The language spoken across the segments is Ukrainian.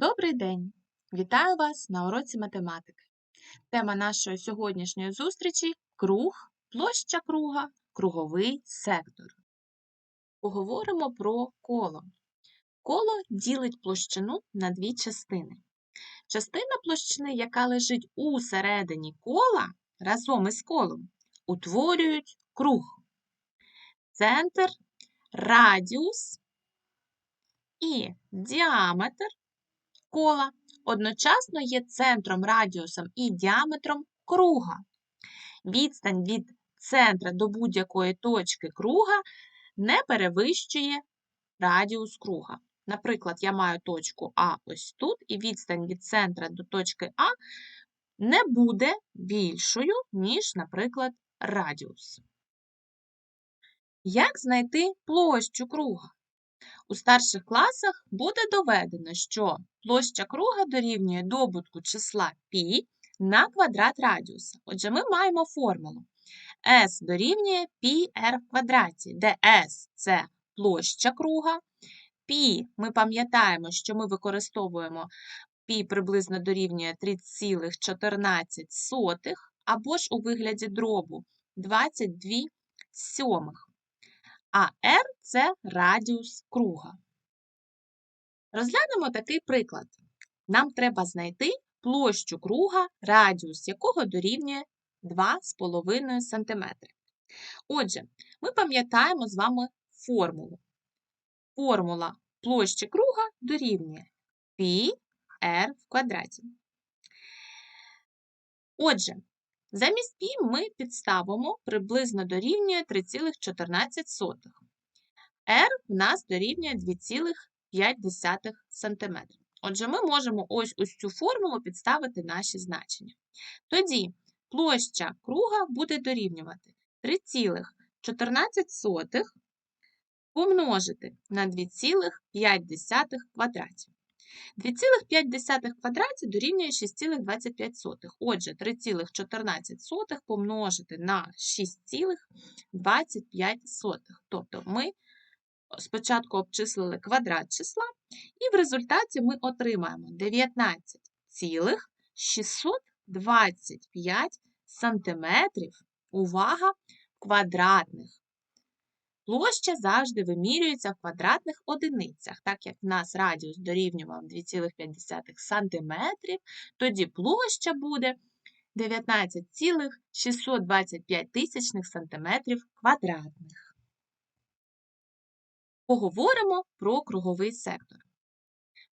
Добрий день! Вітаю вас на уроці математики. Тема нашої сьогоднішньої зустрічі круг, площа круга, круговий сектор. Поговоримо про коло. Коло ділить площину на дві частини. Частина площини, яка лежить у середині кола, разом із колом, утворюють круг. Центр, радіус і діаметр кола одночасно є центром, радіусом і діаметром круга. Відстань від центра до будь-якої точки круга не перевищує радіус круга. Наприклад, я маю точку А ось тут, і відстань від центра до точки А не буде більшою, ніж, наприклад, радіус. Як знайти площу круга? У старших класах буде доведено, що площа круга дорівнює добутку числа π на квадрат радіуса. Отже, ми маємо формулу. S дорівнює πr в квадраті, де S це площа круга. Пі, ми пам'ятаємо, що ми використовуємо пі приблизно дорівнює 3,14 або ж у вигляді дробу 22 сьомих а r – це радіус круга. Розглянемо такий приклад. Нам треба знайти площу круга, радіус якого дорівнює 2,5 см. Отже, ми пам'ятаємо з вами формулу. Формула площі круга дорівнює πr в квадраті. Отже, Замість π ми підставимо приблизно дорівнює 3,14. R в нас дорівнює 2,5 см. Отже, ми можемо ось ось цю формулу підставити наші значення. Тоді площа круга буде дорівнювати 3,14 помножити на 2,5 квадратів. 2,5 квадраті дорівнює 6,25. Отже, 3,14 помножити на 6,25. Тобто ми спочатку обчислили квадрат числа, і в результаті ми отримаємо 19,625 сантиметрів. Увага! Квадратних. Площа завжди вимірюється в квадратних одиницях. Так як в нас радіус дорівнював 2,5 см, тоді площа буде 19,625 тисячних сантиметрів квадратних. Поговоримо про круговий сектор.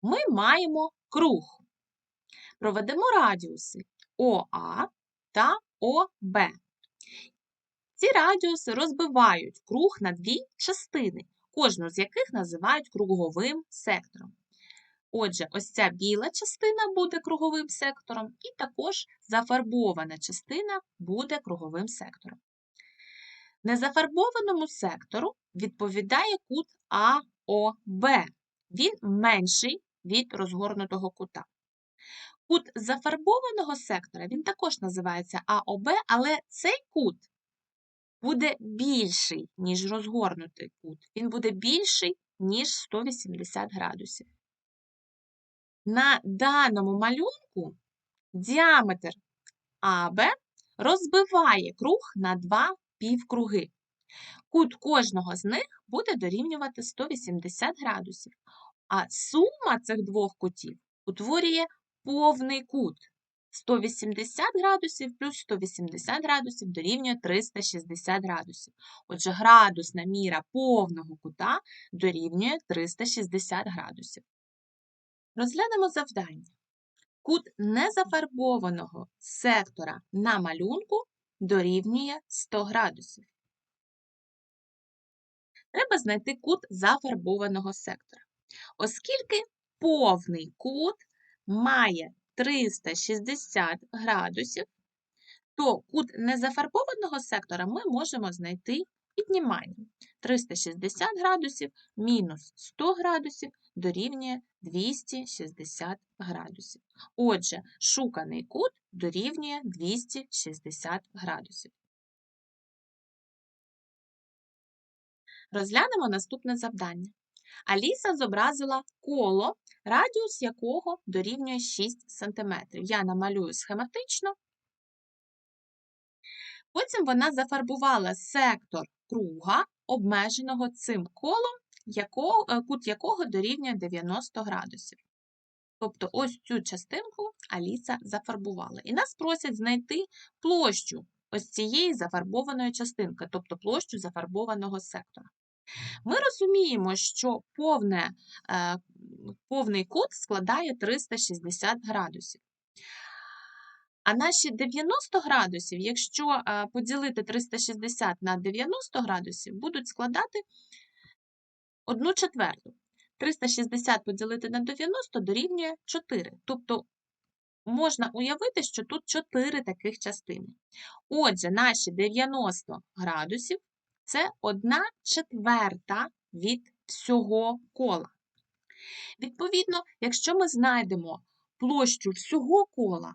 Ми маємо круг. Проведемо радіуси ОА та ОБ. Ці радіуси розбивають круг на дві частини, кожну з яких називають круговим сектором. Отже, ось ця біла частина буде круговим сектором, і також зафарбована частина буде круговим сектором. Незафарбованому сектору відповідає кут АОБ. Він менший від розгорнутого кута. Кут зафарбованого сектора він також називається АОБ, але цей кут буде більший, ніж розгорнутий кут. Він буде більший, ніж 180 градусів. На даному малюнку діаметр АБ розбиває круг на два півкруги. Кут кожного з них буде дорівнювати 180 градусів, а сума цих двох кутів утворює повний кут. 180 градусів плюс 180 градусів дорівнює 360 градусів. Отже, градусна міра повного кута дорівнює 360 градусів. Розглянемо завдання. Кут незафарбованого сектора на малюнку дорівнює 100 градусів. Треба знайти кут зафарбованого сектора. Оскільки повний кут має 360 градусів, то кут незафарбованого сектора ми можемо знайти підніманням. 360 градусів мінус 100 градусів дорівнює 260 градусів. Отже, шуканий кут дорівнює 260 градусів. Розглянемо наступне завдання. Аліса зобразила коло радіус якого дорівнює 6 см. Я намалюю схематично. Потім вона зафарбувала сектор круга, обмеженого цим колом, е, кут якого дорівнює 90 градусів. Тобто ось цю частинку Аліса зафарбувала. І нас просять знайти площу ось цієї зафарбованої частинки, тобто площу зафарбованого сектора. Ми розуміємо, що повне, е, повний кут складає 360 градусів. А наші 90 градусів, якщо е, поділити 360 на 90 градусів, будуть складати 1 четверту. 360 поділити на 90 дорівнює 4. Тобто можна уявити, що тут 4 таких частини. Отже, наші 90 градусів це 1 четверта від всього кола. Відповідно, якщо ми знайдемо площу всього кола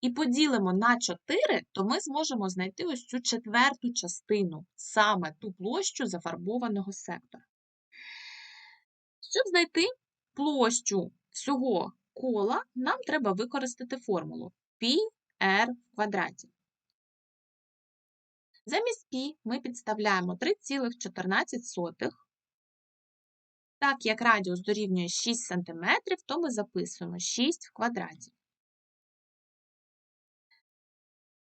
і поділимо на 4, то ми зможемо знайти ось цю четверту частину, саме ту площу зафарбованого сектора. Щоб знайти площу всього кола, нам треба використати формулу πr в квадраті. Замість π ми підставляємо 3,14. Так як радіус дорівнює 6 см, то ми записуємо 6 в квадраті.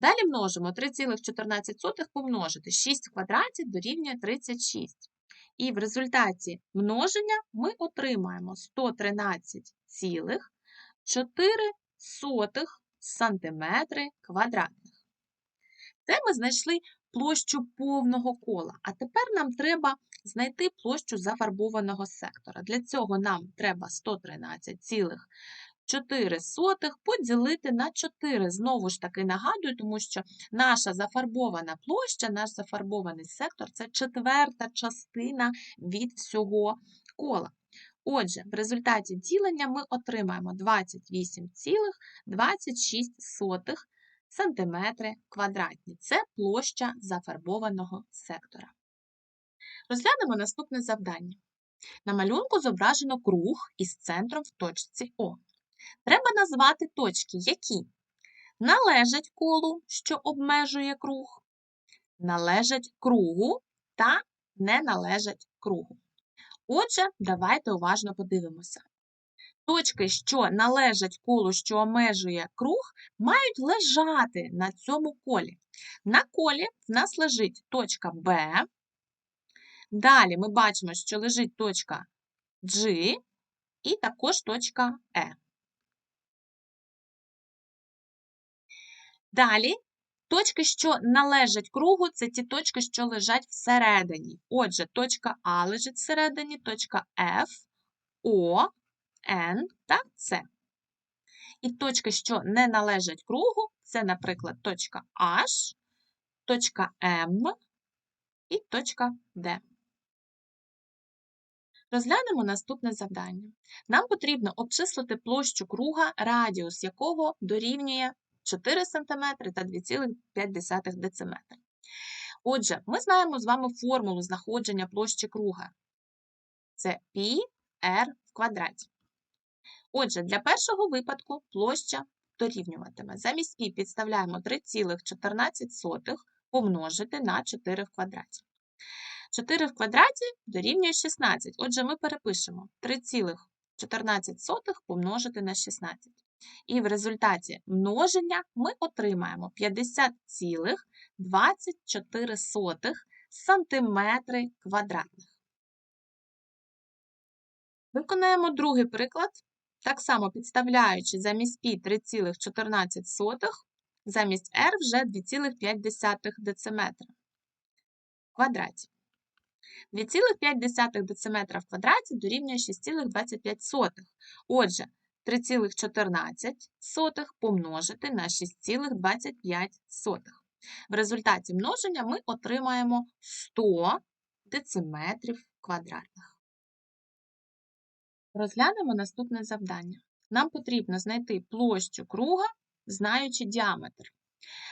Далі множимо 3,14 помножити 6 в квадраті дорівнює 36. І в результаті множення ми отримаємо 113,4 см квадратних. Це ми знайшли площу повного кола. А тепер нам треба знайти площу зафарбованого сектора. Для цього нам треба 113,4 поділити на 4. Знову ж таки нагадую, тому що наша зафарбована площа, наш зафарбований сектор це четверта частина від всього кола. Отже, в результаті ділення ми отримаємо 28,26 см квадратні. Це площа зафарбованого сектора. Розглянемо наступне завдання. На малюнку зображено круг із центром в точці О. Треба назвати точки, які належать колу, що обмежує круг, належать кругу та не належать кругу. Отже, давайте уважно подивимося. Точки, що належать колу, що обмежує круг, мають лежати на цьому колі. На колі в нас лежить точка Б. Далі ми бачимо, що лежить точка G і також точка Е. Далі, точки, що належать кругу, це ті точки, що лежать всередині. Отже, точка А лежить всередині, точка F, О, Н та С. І точки, що не належать кругу, це, наприклад, точка H, точка М і точка Д. Розглянемо наступне завдання. Нам потрібно обчислити площу круга, радіус якого дорівнює 4 см та 2,5 дм. Отже, ми знаємо з вами формулу знаходження площі круга. Це πr в квадраті. Отже, для першого випадку площа дорівнюватиме. Замість π підставляємо 3,14 помножити на 4 в квадраті. 4 в квадраті дорівнює 16. Отже, ми перепишемо 3,14 помножити на 16. І в результаті множення ми отримаємо 50,24 см квадратних. Виконаємо другий приклад, так само підставляючи замість π 3,14, замість r вже 2,5 дециметра квадраті. 2,5 дециметра в квадраті дорівнює 6,25. Отже, 3,14 помножити на 6,25. В результаті множення ми отримаємо 100 дециметрів квадратних. Розглянемо наступне завдання. Нам потрібно знайти площу круга, знаючи діаметр.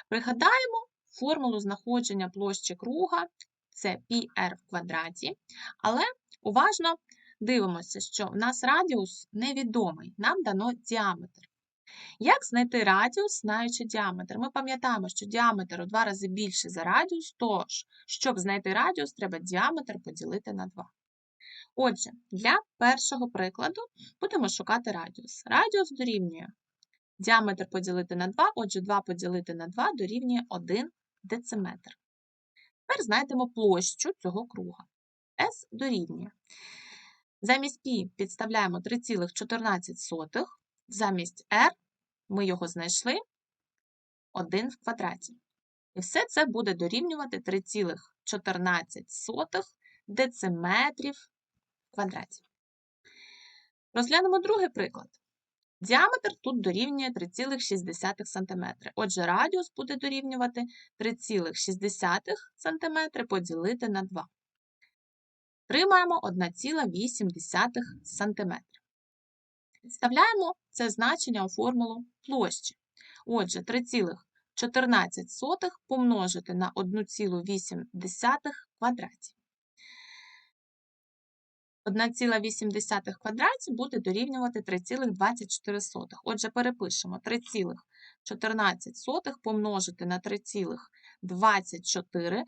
Пригадаємо формулу знаходження площі круга це πr в квадраті, але уважно дивимося, що в нас радіус невідомий, нам дано діаметр. Як знайти радіус, знаючи діаметр? Ми пам'ятаємо, що діаметр у два рази більший за радіус, тож, щоб знайти радіус, треба діаметр поділити на 2. Отже, для першого прикладу будемо шукати радіус. Радіус дорівнює діаметр поділити на 2, отже, 2 поділити на 2 дорівнює 1 дециметр. Тепер знайдемо площу цього круга. S дорівнює. Замість π підставляємо 3,14, замість r ми його знайшли 1 в квадраті. І все це буде дорівнювати 3,14 дециметрів в квадраті. Розглянемо другий приклад. Діаметр тут дорівнює 3,6 см. Отже, радіус буде дорівнювати 3,6 см поділити на 2. Отримаємо 1,8 см. Підставляємо це значення у формулу площі. Отже, 3,14 помножити на 1,8 в квадраті. 1,8 в квадраті буде дорівнювати 3,24. Отже, перепишемо 3,14 помножити на 3,24.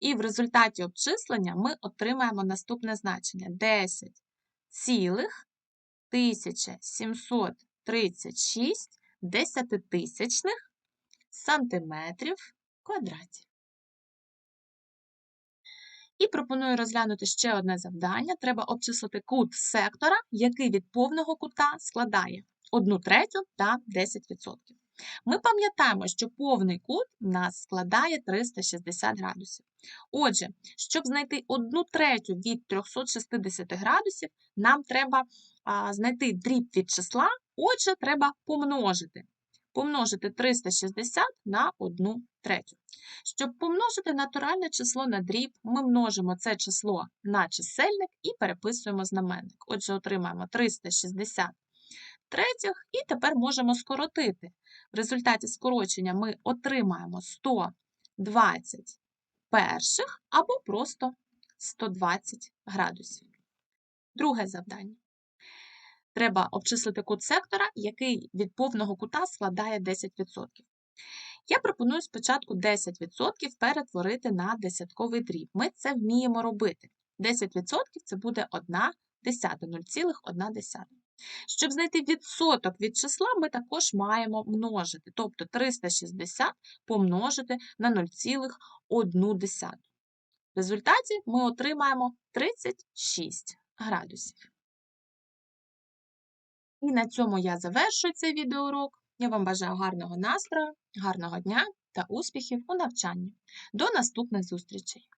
І в результаті обчислення ми отримаємо наступне значення 10 цілих 1736 десятитисячних сантиметрів квадраті. І пропоную розглянути ще одне завдання. Треба обчислити кут сектора, який від повного кута складає 1 третю та 10%. Ми пам'ятаємо, що повний кут у нас складає 360 градусів. Отже, щоб знайти 1 третю від 360 градусів, нам треба а, знайти дріб від числа, отже, треба помножити. Помножити 360 на 1 третю. Щоб помножити натуральне число на дріб, ми множимо це число на чисельник і переписуємо знаменник. Отже, отримаємо 360 третіх, і тепер можемо скоротити. В результаті скорочення ми отримаємо 120 перших або просто 120 градусів. Друге завдання. Треба обчислити кут сектора, який від повного кута складає 10%. Я пропоную спочатку 10% перетворити на десятковий дріб. Ми це вміємо робити. 10% це буде 1 десята, 0,1 десята. Щоб знайти відсоток від числа, ми також маємо множити, тобто 360 помножити на 0,1. В результаті ми отримаємо 36 градусів. І на цьому я завершую цей відеоурок. Я вам бажаю гарного настрою, гарного дня та успіхів у навчанні. До наступних зустрічей!